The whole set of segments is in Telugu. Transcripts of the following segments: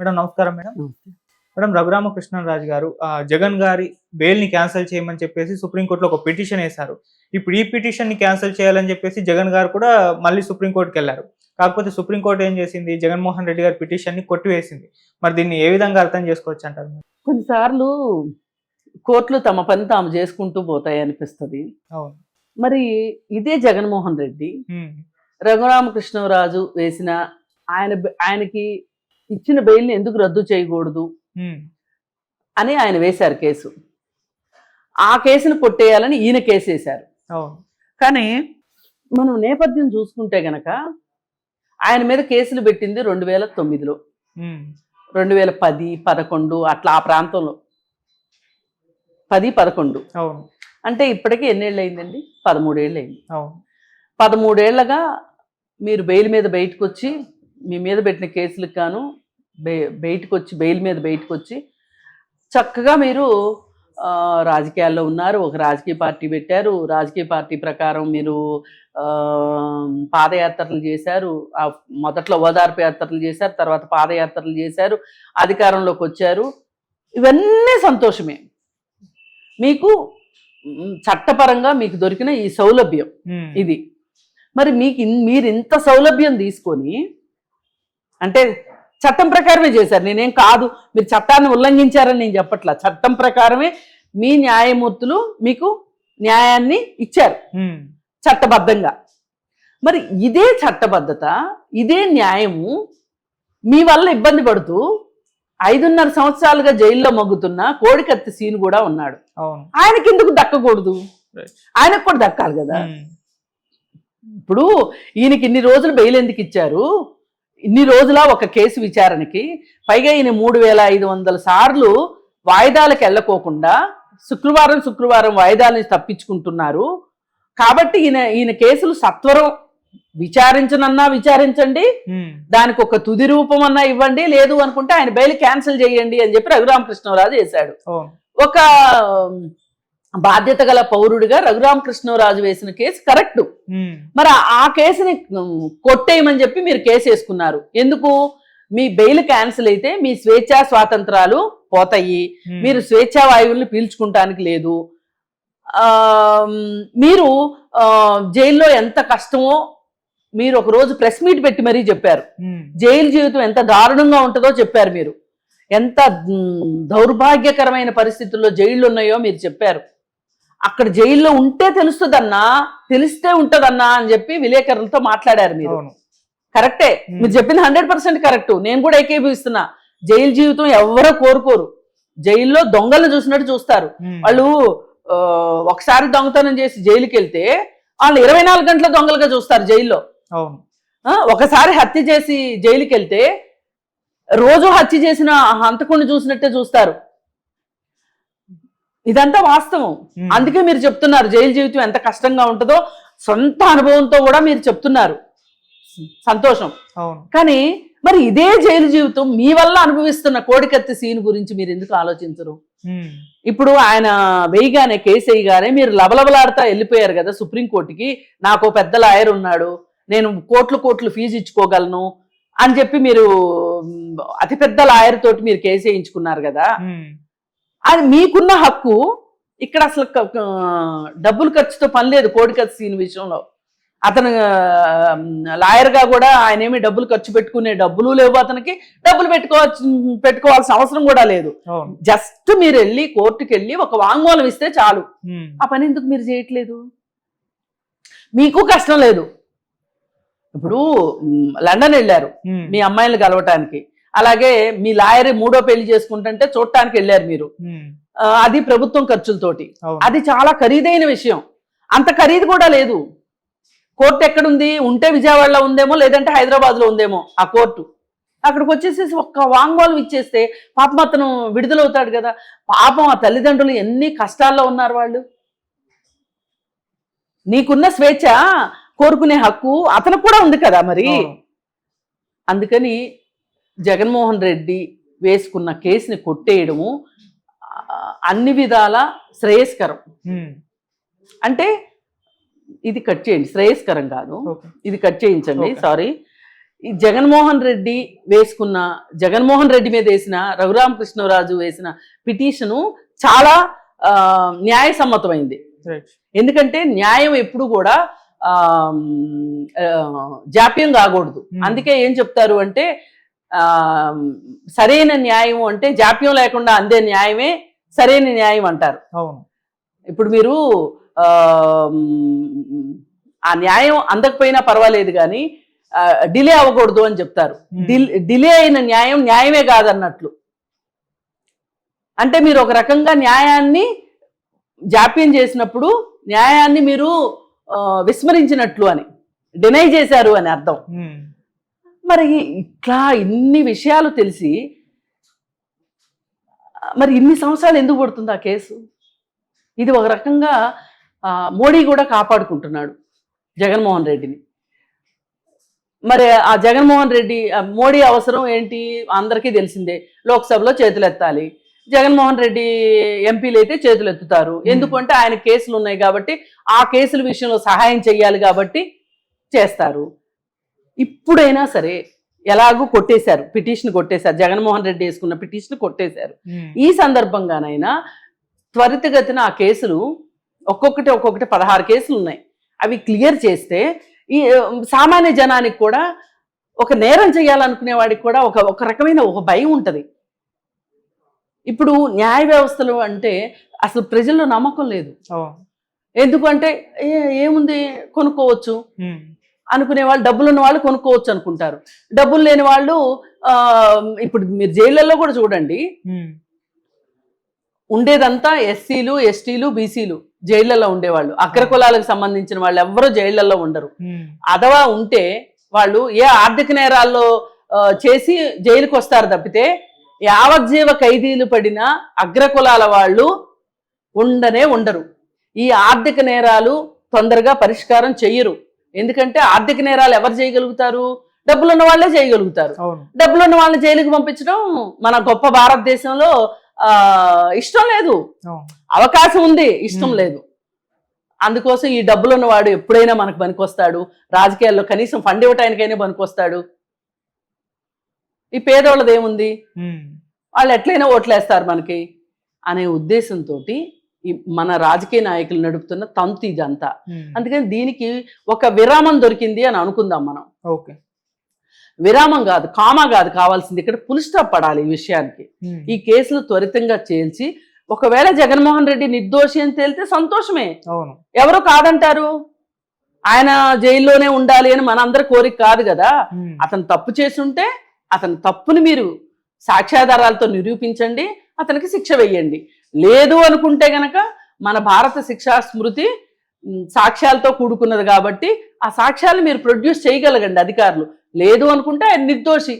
మేడం నమస్కారం మేడం. మేడం రఘురామకృష్ణరాజు గారు జగన్ గారి బెయిల్ని క్యాన్సిల్ చేయమని చెప్పేసి సుప్రీంకోర్టులో ఒక పిటిషన్ వేశారు. ఇప్పుడు ఈ పిటిషన్ని క్యాన్సిల్ చేయాలని చెప్పేసి జగన్ గారు కూడా మళ్ళీ సుప్రీంకోర్టుకి వెళ్ళారు. కాకపోతే సుప్రీంకోర్టు ఏం చేసింది? జగన్మోహన్ రెడ్డి గారి పిటిషన్ని కొట్టివేసింది. మరి దీన్ని ఏ విధంగా అర్థం చేసుకోవచ్చు అంటారు? కొన్నిసార్లు కోర్టులు తమ పని తాము చేసుకుంటూ పోతాయి అనిపిస్తుంది. అవును. మరి ఇదే జగన్మోహన్ రెడ్డి రఘురామకృష్ణరాజు వేసిన ఆయన ఆయనకి ఇచ్చిన బెయిల్ని ఎందుకు రద్దు చేయకూడదు? అని ఆయన వేశారు కేసు. ఆ కేసును కొట్టేయాలని ఈయన కేసు వేశారు. కానీ మనం నేపథ్యం చూసుకుంటే గనక ఆయన మీద కేసులు పెట్టింది రెండు వేల తొమ్మిదిలో. రెండు వేల పది పదకొండు అట్లా ఆ ప్రాంతంలో. పది పదకొండు. అంటే ఇప్పటికీ ఎన్నేళ్ళు అయిందండి పదమూడేళ్ళు అయింది పదమూడేళ్ళగా మీరు బెయిల్ మీద బయటకు వచ్చి మీ మీద పెట్టిన కేసులకు గాను బె బయటకు వచ్చి బెయిల్ మీద బయటకు వచ్చి చక్కగా మీరు రాజకీయాల్లో ఉన్నారు. ఒక రాజకీయ పార్టీ పెట్టారు. రాజకీయ పార్టీ ప్రకారం మీరు పాదయాత్రలు చేశారు. ఆ మొదట్లో ఓదార్పు యాత్రలు చేశారు. తర్వాత పాదయాత్రలు చేశారు. అధికారంలోకి వచ్చారు. ఇవన్నీ సంతోషమే. మీకు చట్టపరంగా మీకు దొరికిన ఈ సౌలభ్యం ఇది. మరి మీకు మీరు ఇంత సౌలభ్యం తీసుకొని అంటే చట్టం ప్రకారమే చేశారు. నేనేం కాదు. మీరు చట్టాన్ని ఉల్లంఘించారని నేను చెప్పట్లా. చట్టం ప్రకారమే మీ న్యాయమూర్తులు మీకు న్యాయాన్ని ఇచ్చారు. చట్టబద్ధంగా. మరి ఇదే చట్టబద్ధత ఇదే న్యాయము మీ వల్ల ఇబ్బంది పడుతూ ఐదున్నర సంవత్సరాలుగా జైల్లో మగ్గుతున్న కోడికత్తి సీన్ కూడా ఉన్నాడు. ఆయనకి ఎందుకు దక్కకూడదు. ఆయనకు కూడా దక్కాలి కదా. ఇప్పుడు ఈయనకి ఇన్ని రోజులు బెయిల్ ఎందుకు ఇచ్చారు? ఇన్ని రోజుల ఒక కేసు విచారణకి పైగా ఈయన మూడు వేల ఐదు వందల సార్లు వాయిదాలకు వెళ్ళకోకుండా శుక్రవారం శుక్రవారం వాయిదాలని తప్పించుకుంటున్నారు. కాబట్టి ఈయన ఈయన కేసులు సత్వరం విచారించనన్నా విచారించండి దానికి ఒక తుది రూపం అన్నా ఇవ్వండి లేదు అనుకుంటే ఆయన బెయిల్ క్యాన్సిల్ చేయండి అని చెప్పి రఘురామకృష్ణరాజు చేశాడు. ఒక బాధ్యత గల పౌరుడిగా రఘురామకృష్ణరాజు వేసిన కేసు కరెక్ట్. మరి ఆ- కేసుని కొట్టేయమని చెప్పి మీరు కేసు వేసుకున్నారు. ఎందుకు? మీ బెయిల్ క్యాన్సిల్ అయితే మీ స్వేచ్ఛా స్వాతంత్రాలు పోతాయి. మీరు స్వేచ్ఛా వాయువుల్ని పీల్చుకుంటానికి లేదు. మీరు జైల్లో ఎంత కష్టమో మీరు ఒక రోజు ప్రెస్ మీట్ పెట్టి మరీ చెప్పారు. జైలు జీవితం ఎంత దారుణంగా ఉంటుందో చెప్పారు మీరు. ఎంత దౌర్భాగ్యకరమైన పరిస్థితుల్లో జైళ్ళు ఉన్నాయో మీరు చెప్పారు. అక్కడ జైల్లో ఉంటే తెలుస్తుందన్నా తెలిస్తే ఉంటదన్నా అని చెప్పి విలేకరులతో మాట్లాడారు మీరు. కరెక్టే. మీరు చెప్పింది హండ్రెడ్ పర్సెంట్ కరెక్ట్. నేను కూడా ఏకీభవిస్తున్నా జైలు జీవితం ఎవరో కోరుకోరు. జైల్లో దొంగలను చూసినట్టు చూస్తారు. వాళ్ళు ఒకసారి దొంగతనం చేసి జైలుకి వెళ్తే వాళ్ళు ఇరవై నాలుగు గంటల దొంగలుగా చూస్తారు జైల్లో. ఒకసారి హత్య చేసి జైలుకి వెళ్తే రోజు హత్య చేసిన హంతకుడిని చూసినట్టే చూస్తారు. ఇదంతా వాస్తవం. ఉమ్, అందుకే మీరు చెప్తున్నారు జైలు జీవితం ఎంత కష్టంగా ఉంటుందో సొంత అనుభవంతో కూడా మీరు చెప్తున్నారు. సంతోషం. కానీ మరి ఇదే జైలు జీవితం మీ వల్ల అనుభవిస్తున్న కోడికత్తి సీన్ గురించి మీరు ఎందుకు ఆలోచించరు? ఉమ్, ఇప్పుడు ఆయన వేయగానే కేసు వేయగానే మీరు లబలబలాడుతా వెళ్ళిపోయారు కదా సుప్రీంకోర్టుకి. నాకు పెద్ద లాయర్ ఉన్నాడు. నేను కోట్లు కోట్లు ఫీజు ఇచ్చుకోగలను అని చెప్పి మీరు అతిపెద్ద లాయర్ తోటి మీరు కేసు వేయించుకున్నారు కదా. ఉమ్, అది మీకున్న హక్కు. ఇక్కడ అసలు డబ్బులు ఖర్చుతో పని లేదు కోడి ఖర్చు సీన్ విషయంలో. అతను లాయర్గా కూడా ఆయన ఏమి డబ్బులు ఖర్చు పెట్టుకునే డబ్బులు లేవు అతనికి. డబ్బులు పెట్టుకోవచ్చు పెట్టుకోవాల్సిన అవసరం కూడా లేదు. జస్ట్ మీరు వెళ్ళి కోర్టుకి వెళ్ళి ఒక వాంగ్మూలం ఇస్తే చాలు. ఆ పని ఎందుకు మీరు చేయట్లేదు? మీకు కష్టం లేదు. ఇప్పుడు లండన్ వెళ్ళారు. మీ అమ్మాయిలు కలవటానికి. అలాగే మీ లాయర్ మూడో పెళ్ళి చేసుకుంటుంటే చూడటానికి వెళ్ళారు మీరు. అది ప్రభుత్వం ఖర్చులతోటి. అది చాలా ఖరీదైన విషయం. అంత ఖరీదు కూడా లేదు. కోర్టు ఎక్కడుంది? ఉంటే విజయవాడలో ఉందేమో లేదంటే హైదరాబాద్లో ఉందేమో ఆ కోర్టు. అక్కడికి వచ్చేసేసి ఒక్క వాంగ్మూలం ఇచ్చేస్తే పాపం అతను విడుదలవుతాడు కదా. పాపం ఆ తల్లిదండ్రులు ఎన్ని కష్టాల్లో ఉన్నారు వాళ్ళు. నీకున్న స్వేచ్ఛ కోరుకునే హక్కు అతనికి కూడా ఉంది కదా మరి. అందుకని జగన్మోహన్ రెడ్డి వేసుకున్న కేసుని కొట్టేయడము అన్ని విధాల శ్రేయస్కరం. అంటే ఇది కట్ చేయండి శ్రేయస్కరం కాదు. ఇది కట్ చేయించండి. సారీ. ఈ జగన్మోహన్ రెడ్డి వేసుకున్న జగన్మోహన్ రెడ్డి మీద వేసిన రఘురామకృష్ణరాజు వేసిన పిటిషను చాలా న్యాయసమ్మతమైంది. ఎందుకంటే న్యాయం ఎప్పుడు కూడా జాప్యం కాకూడదు. అందుకే ఏం చెప్తారు అంటే సరైన న్యాయం అంటే జాప్యం లేకుండా అందే న్యాయమే సరైన న్యాయం అంటారు. ఇప్పుడు మీరు ఆ, న్యాయం అందకపోయినా పర్వాలేదు కానీ డిలే అవ్వకూడదు అని చెప్తారు. డిల్- అయిన న్యాయం న్యాయమే కాదన్నట్లు. అంటే మీరు ఒక రకంగా న్యాయాన్ని జాప్యం చేసినప్పుడు న్యాయాన్ని మీరు విస్మరించినట్లు అని డినై చేశారు అని అర్థం. మరి ఇట్లా ఇన్ని విషయాలు తెలిసి మరి ఇన్ని సంవత్సరాలు ఎందుకు పడుతుంది ఆ కేసు? ఇది ఒక రకంగా మోడీ కూడా కాపాడుకుంటున్నాడు జగన్మోహన్ రెడ్డిని. మరి ఆ జగన్మోహన్ రెడ్డి మోడీ అవసరం ఏంటి? అందరికీ తెలిసిందే. లోక్సభలో చేతులు ఎత్తాలి జగన్మోహన్ రెడ్డి ఎంపీలు అయితే చేతులు ఎత్తుతారు ఎందుకంటే ఆయన కేసులు ఉన్నాయి కాబట్టి ఆ కేసుల విషయంలో సహాయం చెయ్యాలి కాబట్టి చేస్తారు. ఇప్పుడైనా సరే ఎలాగూ కొట్టేశారు పిటిషన్ కొట్టేశారు జగన్మోహన్ రెడ్డి వేసుకున్న పిటిషన్ కొట్టేశారు. ఈ సందర్భంగానైనా త్వరితగతిన ఆ కేసులు ఒక్కొక్కటి ఒక్కొక్కటి పదహారు కేసులు ఉన్నాయి. అవి క్లియర్ చేస్తే ఈ సామాన్య జనానికి కూడా ఒక నేరం చేయాలనుకునే వాడికి కూడా ఒక ఒక రకమైన ఒక భయం ఉంటుంది. ఇప్పుడు న్యాయ వ్యవస్థలు అంటే అసలు ప్రజల్లో నమ్మకం లేదు. ఎందుకంటే ఏముంది కొనుక్కోవచ్చు. అనుకునే వాళ్ళు డబ్బులు ఉన్న వాళ్ళు కొనుక్కోవచ్చు అనుకుంటారు. డబ్బులు లేని వాళ్ళు ఇప్పుడు మీరు జైళ్ళల్లో కూడా చూడండి. ఉండేదంతా ఎస్సీలు ఎస్టీలు బీసీలు జైళ్ళల్లో ఉండేవాళ్ళు. అగ్రకులాలకు సంబంధించిన వాళ్ళు ఎవ్వరూ జైళ్ళల్లో ఉండరు. అథవా ఉంటే వాళ్ళు ఏ ఆర్థిక నేరాల్లో చేసి జైలుకి వస్తారు తప్పితే యావజ్జీవ ఖైదీలు పడిన అగ్రకులాల వాళ్ళు ఉండనే ఉండరు. ఈ ఆర్థిక నేరాలు తొందరగా పరిష్కారం చెయ్యరు. ఎందుకంటే ఆర్థిక నేరాలు ఎవరు చేయగలుగుతారు? డబ్బులు ఉన్న వాళ్ళే చేయగలుగుతారు. డబ్బులు ఉన్న వాళ్ళని జైలుకి పంపించడం మన గొప్ప భారతదేశంలో ఆ, ఇష్టం లేదు. అవకాశం ఉంది ఇష్టం. లేదు. అందుకోసం ఈ డబ్బులు ఉన్నవాడు ఎప్పుడైనా మనకు పనికొస్తాడు. రాజకీయాల్లో కనీసం ఫండ్ ఇవ్వటానికైనా పనికొస్తాడు. ఈ పేదోళ్ళది ఏముంది. వాళ్ళు ఎట్లయినా ఓట్లేస్తారు మనకి అనే ఉద్దేశంతో మన రాజకీయ నాయకులు నడుపుతున్న తంతు ఇదంతా. అందుకని దీనికి ఒక విరామం దొరికింది అని అనుకుందాం మనం. ఓకే. విరామం కాదు కామా కాదు కావాల్సింది ఇక్కడ పులి స్టాప్ పడాలి ఈ విషయానికి. ఈ కేసులు త్వరితంగా చేల్చి ఒకవేళ జగన్మోహన్ రెడ్డి నిర్దోషి అని తేలితే సంతోషమే. ఎవరు కాదంటారు? ఆయన జైల్లోనే ఉండాలి అని మనందరి కోరిక కాదు కదా. అతను తప్పు చేస్తుంటే అతని తప్పుని మీరు సాక్ష్యాధారాలతో నిరూపించండి అతనికి శిక్ష వెయ్యండి లేదు అనుకుంటే గనక మన భారత శిక్షా స్మృతి సాక్ష్యాలతో కూడుకున్నది కాబట్టి ఆ సాక్ష్యాలు మీరు ప్రొడ్యూస్ చేయగలగండి అధికారులు. లేదు అనుకుంటే ఆయన నిర్దోషి.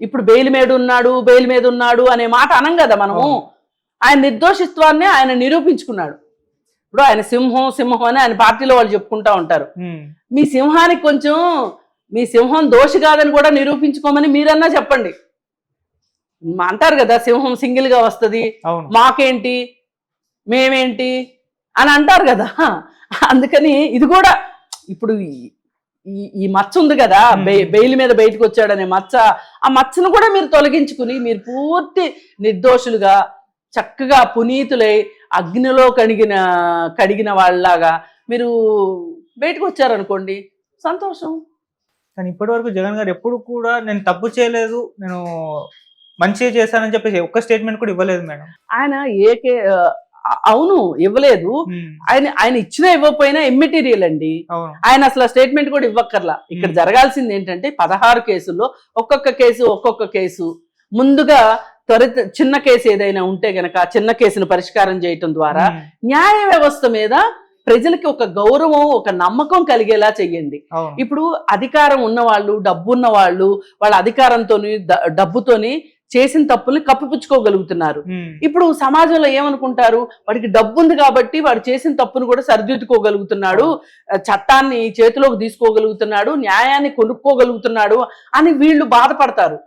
ఇప్పుడు బెయిల్ మీద ఉన్నాడు బెయిల్ మీద ఉన్నాడు అనే మాట అనం కదా మనము. ఆయన నిర్దోషిత్వాన్ని ఆయన నిరూపించుకున్నాడు. ఇప్పుడు ఆయన సింహం సింహం అని ఆయన పార్టీలో వాళ్ళు చెప్పుకుంటా ఉంటారు. మీ సింహానికి కొంచెం మీ సింహం దోషి కాదని కూడా నిరూపించుకోమని మీరన్నా చెప్పండి. అంటారు కదా సింహం సింగిల్గా వస్తుంది. మాకేంటి? మేమేంటి? అని అంటారు కదా. అందుకని ఇది కూడా ఇప్పుడు ఈ- మచ్చ ఉంది కదా. బెయిల్ మీద బయటకు వచ్చాడనే మచ్చ ఆ మచ్చను కూడా మీరు తొలగించుకుని మీరు పూర్తి నిర్దోషులుగా చక్కగా పునీతులై అగ్నిలో కడిగిన కడిగిన వాళ్ళలాగా మీరు బయటకు వచ్చారనుకోండి సంతోషం. కానీ ఇప్పటి వరకు జగన్ గారు ఎప్పుడు కూడా నేను తప్పు చేయలేదు నేను మంచిగా చేశానని చెప్పేసి ఒక్క స్టేట్మెంట్ కూడా ఇవ్వలేదు మేడం. ఆయన ఏకే అవును ఇవ్వలేదు. ఆయన ఆయన ఇచ్చినా ఇవ్వకపోయినా ఇమ్మెటీరియల్ అండి. ఆయన అసలు స్టేట్మెంట్ కూడా ఇవ్వక్కర్లా. ఇక్కడ. జరగాల్సింది ఏంటంటే పదహారు కేసుల్లో ఒక్కొక్క కేసు ఒక్కొక్క కేసు. ముందుగా త్వరిత చిన్న కేసు ఏదైనా ఉంటే గనక చిన్న కేసును పరిష్కారం చేయటం ద్వారా. న్యాయ వ్యవస్థ మీద ప్రజలకి ఒక గౌరవం ఒక నమ్మకం కలిగేలా చెయ్యండి. ఇప్పుడు అధికారం ఉన్నవాళ్ళు డబ్బు ఉన్న వాళ్ళు వాళ్ళ అధికారంతోని ద- డబ్బుతోని చేసిన తప్పుల్ని కప్పిపుచ్చుకోగలుగుతున్నారు. ఇప్పుడు సమాజంలో ఏమనుకుంటారు? వాడికి డబ్బు ఉంది కాబట్టి వాడు చేసిన తప్పును కూడా సరిదిద్దుకోగలుగుతున్నాడు. చట్టాన్ని చేతిలోకి తీసుకోగలుగుతున్నాడు. న్యాయాన్ని కొనుక్కోగలుగుతున్నాడు అని వీళ్ళు బాధపడతారు.